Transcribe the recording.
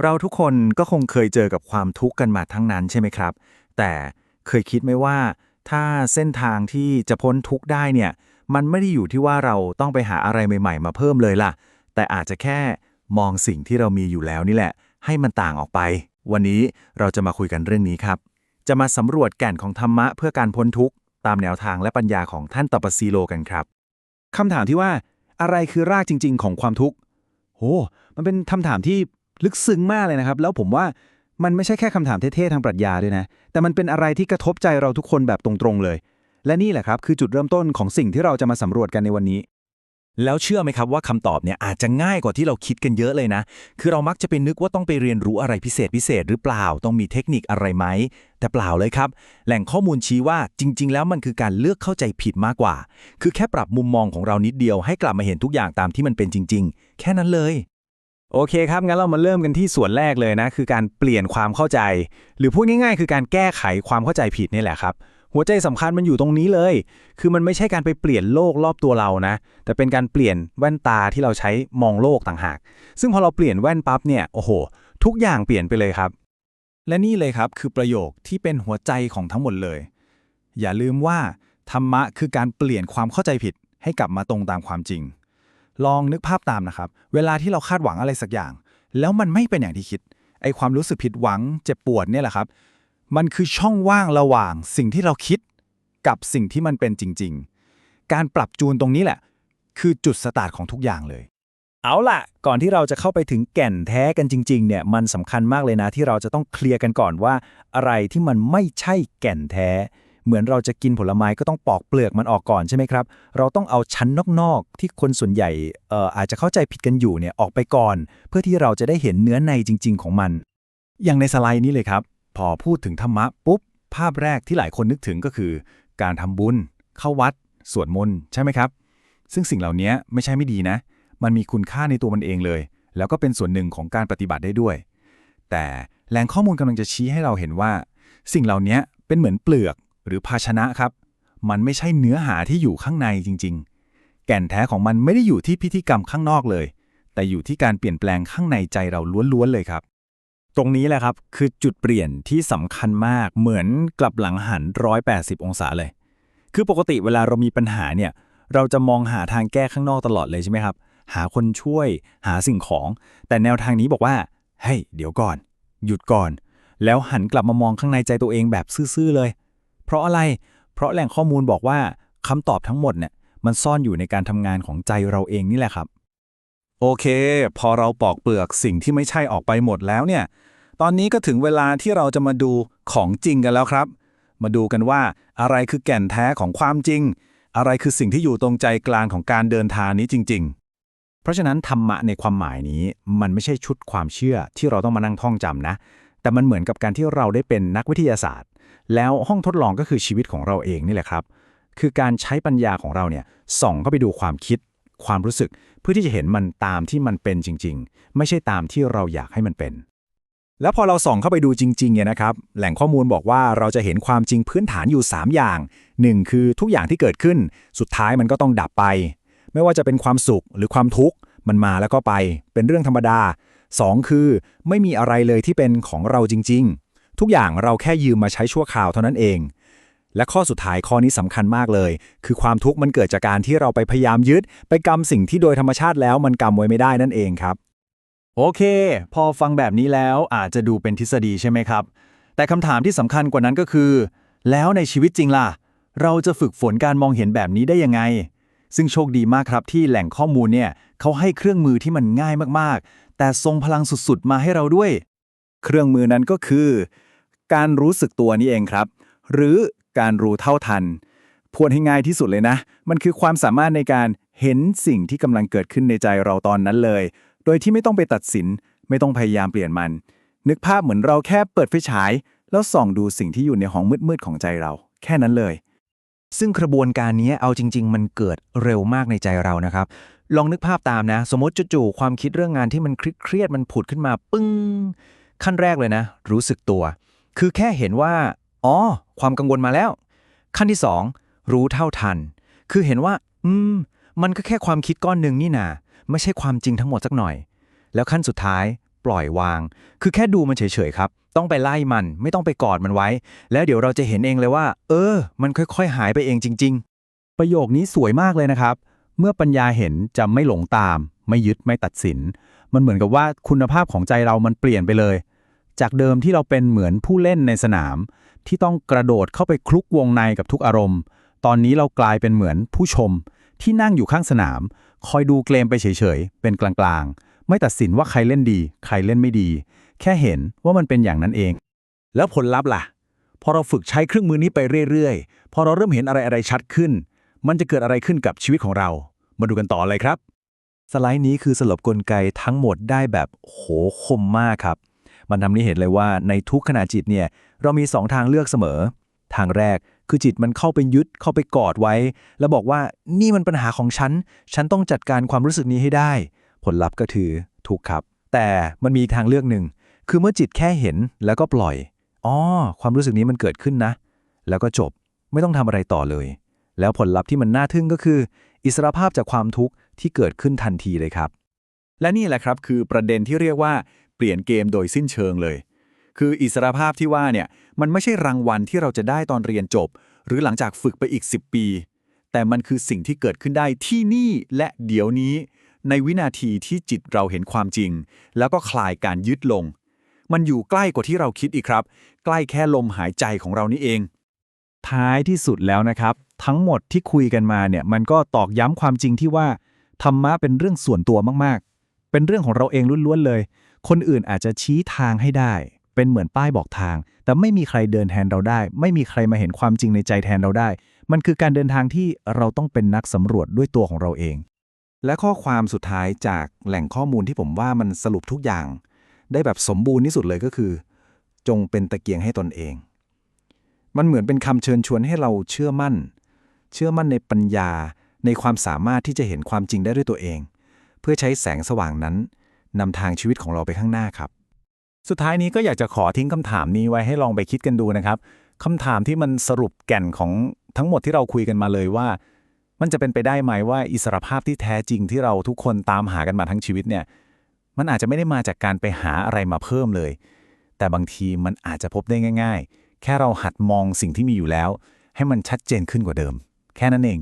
เราทุกคนก็คงเคยเจอกับความทุกข์กันมาทั้งนั้นใช่ไหมครับ แต่เคยคิดไหมว่า ถ้าเส้นทางที่จะพ้นทุกข์ได้เนี่ย มันไม่ได้อยู่ที่ว่าเราต้องไปหาอะไรใหม่ๆ มาเพิ่มเลยล่ะ แต่อาจจะแค่มองสิ่งที่เรามีอยู่แล้วนี่แหละ ให้มันต่างออกไป วันนี้เราจะมาคุยกันเรื่องนี้ครับ จะมาสำรวจแก่นของธรรมะเพื่อการพ้นทุกข์ตามแนวทางและปัญญาของท่านตปสีโลกันครับคำถามที่ว่าอะไรคือรากจริง ๆ ของความทุกข์โหมันเป็นคำถามที่ ลึกซึ้งมากเลยนะครับ แล้วผมว่ามันไม่ใช่แค่คำถามเท่ๆทางปรัชญาด้วยนะ แต่มันเป็นอะไรที่กระทบใจเราทุกคนแบบตรงๆเลย และนี่แหละครับคือจุดเริ่มต้นของสิ่งที่เราจะมาสำรวจกันในวันนี้ แล้วเชื่อไหมครับว่าคำตอบเนี่ยอาจจะง่ายกว่าที่เราคิดกันเยอะเลยนะ คือเรามักจะไปนึกว่าต้องไปเรียนรู้อะไรพิเศษพิเศษหรือเปล่า ต้องมีเทคนิคอะไรไหม แต่เปล่าเลยครับ แหล่งข้อมูลชี้ว่าจริง ๆ แล้วมันคือการเลือกเข้าใจผิดมากกว่า คือแค่ปรับมุมมองของเรานิดเดียวให้กลับมาเห็นทุกอย่างตามที่มันเป็นจริง ๆ แค่นั้นเลย โอเคครับ งั้นเรามาเริ่มกันที่ส่วนแรกเลยนะ คือการเปลี่ยนความเข้าใจ หรือพูดง่ายๆ คือการแก้ไขความเข้าใจผิดนี่แหละครับ หัวใจสำคัญมันอยู่ตรงนี้เลย คือมันไม่ใช่การไปเปลี่ยนโลกรอบตัวเรานะ แต่เป็นการเปลี่ยนแว่นตาที่เราใช้มองโลกต่างหาก ซึ่งพอเราเปลี่ยนแว่นปั๊บเนี่ย โอ้โห ทุกอย่างเปลี่ยนไปเลยครับ และนี่เลยครับคือประโยคที่เป็นหัวใจของทั้งหมดเลย อย่าลืมว่าธรรมะคือการเปลี่ยนความเข้าใจผิดให้กลับมาตรงตามความจริง ลองนึกภาพตามนะครับ เวลาที่เราคาดหวังอะไรสักอย่าง แล้วมันไม่เป็นอย่างที่คิด ไอความรู้สึกผิดหวังเจ็บปวดเนี่ยแหละครับ มันคือช่องว่างระหว่างสิ่งที่เราคิดกับสิ่งที่มันเป็นจริง ๆ การปรับจูนตรงนี้แหละ คือจุดสตาร์ทของทุกอย่างเลย เอาล่ะ ก่อนที่เราจะเข้าไปถึงแก่นแท้กันจริง ๆ เนี่ย มันสำคัญมากเลยนะที่เราจะต้องเคลียร์กันก่อนว่า อะไรที่มันไม่ใช่แก่นแท้ เหมือนเราจะกินผลไม้ก็ต้องปอกเปลือกมันออกก่อนใช่ไหมครับ เราต้องเอาชั้นนอกๆ ที่คนส่วนใหญ่อออาจจะเข้าใจผิดกันอยู่เนี่ยออกไปก่อน เพื่อที่เราจะได้เห็นเนื้อในจริง ๆ ของมัน อย่างในสไลด์นี้เลยครับ พอพูดถึงธรรมะปุ๊บ ภาพแรกที่หลายคนนึกถึงก็คือ การทำบุญ เข้าวัด สวดมนต์ใช่ไหมครับ ซึ่งสิ่งเหล่านี้ไม่ใช่ไม่ดีนะ มันมีคุณค่าในตัวมันเองเลย แล้วก็เป็นส่วนหนึ่งของการปฏิบัติได้ด้วย แต่แหล่งข้อมูลกำลังจะชี้ให้เราเห็นว่า สิ่งเหล่านี้เป็นเหมือนเปลือก หรือภาชนะครับ มันไม่ใช่เนื้อหาที่อยู่ข้างในจริง ๆ แก่นแท้ของมันไม่ได้อยู่ที่พิธีกรรมข้างนอกเลย แต่อยู่ที่การเปลี่ยนแปลงข้างในใจเราล้วนๆเลยครับ ตรงนี้แหละครับคือจุดเปลี่ยนที่สำคัญมากเหมือนกลับหลังหัน 180 องศาเลย คือปกติเวลาเรามีปัญหาเนี่ยเราจะมองหาทางแก้ข้างนอกตลอดเลยใช่ไหมครับ หาคนช่วยหาสิ่งของ แต่แนวทางนี้บอกว่าเฮ้ยเดี๋ยวก่อน หยุดก่อน แล้วหันกลับมามองข้างในใจตัวเองแบบซื่อๆเลย ราะอะไร เพราะแหล่งข้อมูลบอกว่าคำตอบทั้งหมดเนี่ยมันซ่อนอยู่ในการทำงานของใจเราเองนี่แหละครับ โอเค พอเราปอกเปลือกสิ่งที่ไม่ใช่ออกไปหมดแล้วเนี่ย ตอนนี้ก็ถึงเวลาที่เราจะมาดูของจริงกันแล้วครับ มาดูกันว่าอะไรคือแก่นแท้ของความจริง อะไรคือสิ่งที่อยู่ตรงใจกลางของการเดินทางนี้จริง ๆ เพราะฉะนั้นธรรมะในความหมายนี้มันไม่ใช่ชุดความเชื่อที่เราต้องมานั่งท่องจำนะ แต่มันเหมือนกับการที่เราได้เป็นนักวิทยาศาสตร์ แล้วห้องทดลองก็คือชีวิตของเราเองนี่แหละครับ คือการใช้ปัญญาของเราเนี่ยส่องเข้าไปดูความคิด ความรู้สึก เพื่อที่จะเห็นมันตามที่มันเป็นจริง ๆ ไม่ใช่ตามที่เราอยากให้มันเป็น แล้วพอเราส่องเข้าไปดูจริงๆเนี่ยนะครับ แหล่งข้อมูลบอกว่าเราจะเห็นความจริงพื้นฐานอยู่ 3 อย่าง 1 คือทุกอย่างที่เกิดขึ้น สุดท้ายมันก็ต้องดับไป ไม่ว่าจะเป็นความสุขหรือความทุกข์มันมาแล้วก็ไป เป็นเรื่องธรรมดา 2 คือ ไม่มีอะไรเลยที่เป็นของเราจริง ๆ ทุกอย่างเราแค่ยืมมาใช้ชั่วคราวเท่านั้นเอง และข้อสุดท้ายข้อนี้สำคัญมากเลย คือความทุกข์มันเกิดจากการที่เราไปพยายามยึด ไปกำสิ่งที่โดยธรรมชาติแล้วมันกำไว้ไม่ได้นั่นเองครับ โอเค พอฟังแบบนี้แล้วอาจจะดูเป็นทฤษฎีใช่ไหมครับ แต่คำถามที่สำคัญกว่านั้นก็คือ แล้วในชีวิตจริงล่ะ เราจะฝึกฝนการมองเห็นแบบนี้ได้ยังไงซึ่งโชคดีมากครับที่แหล่งข้อมูลเนี่ยเขาให้เครื่องมือที่มันง่ายมากๆ แต่ทรงพลังสุดๆ มาให้เราด้วย เครื่องมือนั้นก็คือ การรู้สึกตัวนี่เองครับ หรือการรู้เท่าทันพูดให้ง่ายที่สุดเลยนะ มันคือความสามารถในการเห็นสิ่งที่กำลังเกิดขึ้นในใจเราตอนนั้นเลย โดยที่ไม่ต้องไปตัดสิน ไม่ต้องพยายามเปลี่ยนมัน นึกภาพเหมือนเราแค่เปิดไฟฉาย แล้วส่องดูสิ่งที่อยู่ในห้องมืดๆของใจเรา แค่นั้นเลย ซึ่งกระบวนการนี้เอาจริง ๆ มันเกิดเร็วมากในใจเรานะครับ ลองนึกภาพตามนะ สมมติจู่ๆความคิดเรื่องงานที่มันเครียดๆมันผุดขึ้นมา ปึ้ง ขั้นแรกเลยนะ รู้สึกตัว คือแค่เห็นว่า อ๋อ ความกังวลมาแล้ว ขั้นที่สองรู้เท่าทัน คือเห็นว่า อืม มันก็แค่ความคิดก้อนหนึ่งนี่นาไม่ใช่ความจริงทั้งหมดสักหน่อย แล้วขั้นสุดท้าย ปล่อยวาง คือแค่ดูมันเฉยๆครับ ต้องไปไล่มัน ไม่ต้องไปกอดมันไว้ แล้วเดี๋ยวเราจะเห็นเองเลยว่า เออ มันค่อยๆ หายไปเองจริง ๆ ประโยคนี้สวยมากเลยนะครับ เมื่อปัญญาเห็นจะไม่หลงตาม ไม่ยึดไม่ตัดสิน มันเหมือนกับว่าคุณภาพของใจเรามันเปลี่ยนไปเลย จากเดิมที่เราเป็นเหมือนผู้เล่นในสนาม ที่ต้องกระโดดเข้าไปคลุกวงในกับทุกอารมณ์ ตอนนี้เรากลายเป็นเหมือนผู้ชม ที่นั่งอยู่ข้างสนาม คอยดูเกมไปเฉยๆ เป็นกลางๆ ไม่ตัดสินว่าใครเล่นดี ใครเล่นไม่ดี แค่เห็นว่ามันเป็นอย่างนั้นเอง แล้วผลลัพธ์ล่ะ พอเราฝึกใช้เครื่องมือนี้ไปเรื่อยๆ พอเราเริ่มเห็นอะไรอะไรๆชัดขึ้น มันจะเกิดอะไรขึ้นกับชีวิตของเรา มาดูกันต่อเลยครับ สไลด์นี้คือสรุปกลไกทั้งหมดได้แบบโหคมมากครับ มันทำให้เห็นเลยว่าในทุกขณะจิตเนี่ยเรามี 2 ทางเลือกเสมอ ทางแรกคือจิตมันเข้าไปยึดเข้าไปกอดไว้ แล้วบอกว่านี่มันปัญหาของฉัน ฉันต้องจัดการความรู้สึกนี้ให้ได้ ผลลัพธ์ก็คือถูกครับ แต่มันมีทางเลือกหนึ่งคือเมื่อจิตแค่เห็นแล้วก็ปล่อยอ๋อความรู้สึกนี้มันเกิดขึ้นนะ แล้วก็จบไม่ต้องทำอะไรต่อเลย แล้วผลลัพธ์ที่มันน่าทึ่งก็คือ อิสรภาพจากความทุกข์ที่เกิดขึ้นทันทีเลยครับ และนี่แหละครับคือประเด็นที่เรียกว่า ปลี่ยนเกมโดยสิ้นเชิงเลย คืออิสรภาพที่ว่าเนี่ยมันไม่ใช่รางวัลที่เราจะได้ตอนเรียนจบ หรือหลังจากฝึกไปอีก 10 ปี แต่มันคือสิ่งที่เกิดขึ้นได้ที่นี่และเดี๋ยวนี้ ในวินาทีที่จิตเราเห็นความจริง แล้วก็คลายการยึดลง มันอยู่ใกล้กว่าที่เราคิดอีกครับ ใกล้แค่ลมหายใจของเรานี่เอง ท้ายที่สุดแล้วนะครับ ทั้งหมดที่คุยกันมาเนี่ยมันก็ตอกย้ำความจริงที่ว่าธรรมะเป็นเรื่องส่วนตัวมากๆ เป็นเรื่องของเราเองล้วนๆเลย คนอื่นอาจจะชี้ทางให้ได้ เป็นเหมือนป้ายบอกทาง แต่ไม่มีใครเดินแทนเราได้ ไม่มีใครมาเห็นความจริงในใจแทนเราได้ มันคือการเดินทางที่เราต้องเป็นนักสำรวจด้วยตัวของเราเอง และข้อความสุดท้ายจากแหล่งข้อมูลที่ผมว่ามันสรุปทุกอย่าง ได้แบบสมบูรณ์ที่สุดเลยก็คือ จงเป็นตะเกียงให้ตนเอง มันเหมือนเป็นคำเชิญชวนให้เราเชื่อมั่น เชื่อมั่นในปัญญาในความสามารถที่จะเห็นความจริงได้ด้วยตัวเอง เพื่อใช้แสงสว่างนั้นนำทางชีวิตของเราไปข้างหน้าครับ สุดท้ายนี้ก็อยากจะขอทิ้งคำถามนี้ไว้ให้ลองไปคิดกันดูนะครับคำถามที่มันสรุปแก่นของทั้งหมดที่เราคุยกันมาเลยว่า มันจะเป็นไปได้ไหมว่าอิสรภาพที่แท้จริงที่เราทุกคนตามหากันมาทั้งชีวิตเนี่ยมันอาจจะไม่ได้มาจากการไปหาอะไรมาเพิ่มเลย แต่บางทีมันอาจจะพบได้ง่าย ๆ แค่เราหัดมองสิ่งที่มีอยู่แล้ว ให้มันชัดเจนขึ้นกว่าเดิม แค่นั้นเอง